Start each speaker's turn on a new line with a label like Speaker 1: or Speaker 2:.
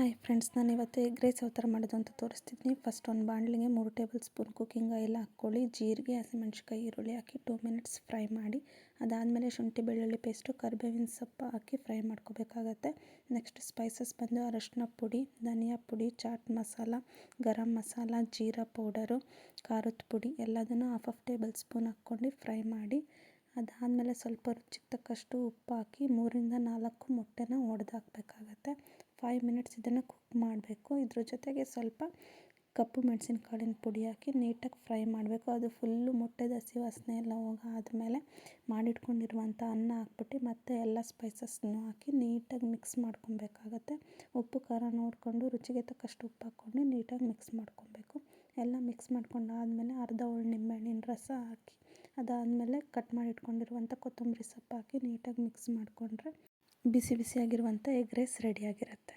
Speaker 1: Hi friends ನಾನು ಇವತ್ತು egg rice ಯಾವ ಥರ ಮಾಡೋದು ಅಂತ ತೋರಿಸ್ತಿದ್ದೀನಿ ಫಸ್ಟ್ ಒಂದು ಬಾಣಲಿಗೆ ಮೂರು ಟೇಬಲ್ ಸ್ಪೂನ್ ಕುಕ್ಕಿಂಗ್ ಆಯಿಲ್ ಹಾಕ್ಕೊಳ್ಳಿ. ಜೀರಿಗೆ ಹಸಿಮೆಣ್ಸಿಕಾಯಿ ಈರುಳ್ಳಿ ಹಾಕಿ ಟೂ ಮಿನಿಟ್ಸ್ ಫ್ರೈ ಮಾಡಿ. ಅದಾದಮೇಲೆ ಶುಂಠಿ, ಬೆಳ್ಳುಳ್ಳಿ ಪೇಸ್ಟು ಕರಿಬೇವಿನ ಸೊಪ್ಪು ಹಾಕಿ ಫ್ರೈ ಮಾಡ್ಕೋಬೇಕಾಗತ್ತೆ. ನೆಕ್ಸ್ಟ್ ಸ್ಪೈಸಸ್ ಬಂದು ಅರಶಿನ ಪುಡಿ, ಧನಿಯಾ ಪುಡಿ ಚಾಟ್ ಮಸಾಲ ಗರಂ ಮಸಾಲ ಜೀರಾ ಪೌಡರು ಖಾರದ ಪುಡಿ ಎಲ್ಲದನ್ನು ಹಾಫ್ ಆಫ್ ಟೇಬಲ್ ಸ್ಪೂನ್ ಹಾಕ್ಕೊಂಡು ಫ್ರೈ ಮಾಡಿ. ಅದಾದಮೇಲೆ ಸ್ವಲ್ಪ ರುಚಿಗೆ ತಕ್ಕಷ್ಟು ಉಪ್ಪು ಹಾಕಿ ಮೂರಿಂದ ನಾಲ್ಕು ಮೊಟ್ಟೆನ ಒಡೆದು ಹಾಕಬೇಕಾಗತ್ತೆ ಫೈವ್ ಮಿನಿಟ್ಸ್ ಇದನ್ನು ಕುಕ್ ಮಾಡಬೇಕು. ಇದ್ರ ಜೊತೆಗೆ ಸ್ವಲ್ಪ ಕಪ್ಪು ಮೆಣಸಿನ್ಕಾಳಿನ ಪುಡಿ ಹಾಕಿ ನೀಟಾಗಿ ಫ್ರೈ ಮಾಡಬೇಕು. ಅದು ಫುಲ್ಲು ಮೊಟ್ಟೆದ ಹಸಿ ವಾಸನೆ ಎಲ್ಲ ಆದಮೇಲೆ ಮಾಡಿಟ್ಕೊಂಡಿರುವಂಥ ಅನ್ನ ಹಾಕ್ಬಿಟ್ಟು ಮತ್ತೆ ಎಲ್ಲ ಸ್ಪೈಸಸ್ನು ಹಾಕಿ ನೀಟಾಗಿ ಮಿಕ್ಸ್ ಮಾಡ್ಕೊಬೇಕಾಗತ್ತೆ. ಉಪ್ಪು, ಖಾರ ನೋಡಿಕೊಂಡು ರುಚಿಗೆ ತಕ್ಕಷ್ಟು ಉಪ್ಪು ಹಾಕ್ಕೊಂಡು ನೀಟಾಗಿ ಮಿಕ್ಸ್ ಮಾಡ್ಕೊಬೇಕು. ಎಲ್ಲ ಮಿಕ್ಸ್ ಮಾಡ್ಕೊಂಡು ಆದಮೇಲೆ ಅರ್ಧ ಹೋಳು ನಿಂಬೆಹಣ್ಣಿನ ರಸ ಹಾಕಿ ಅದಾದಮೇಲೆ ಕಟ್ ಮಾಡಿ ಇಟ್ಕೊಂಡಿರುವಂಥ ಕೊತ್ತಂಬರಿ ಸೊಪ್ಪು ಹಾಕಿ ನೀಟಾಗಿ ಮಿಕ್ಸ್ ಮಾಡಿಕೊಂಡ್ರೆ ಬಿಸಿ ಬಿಸಿಯಾಗಿರುವಂಥ ಎಗ್ ರೈಸ್ ರೆಡಿಯಾಗಿರುತ್ತೆ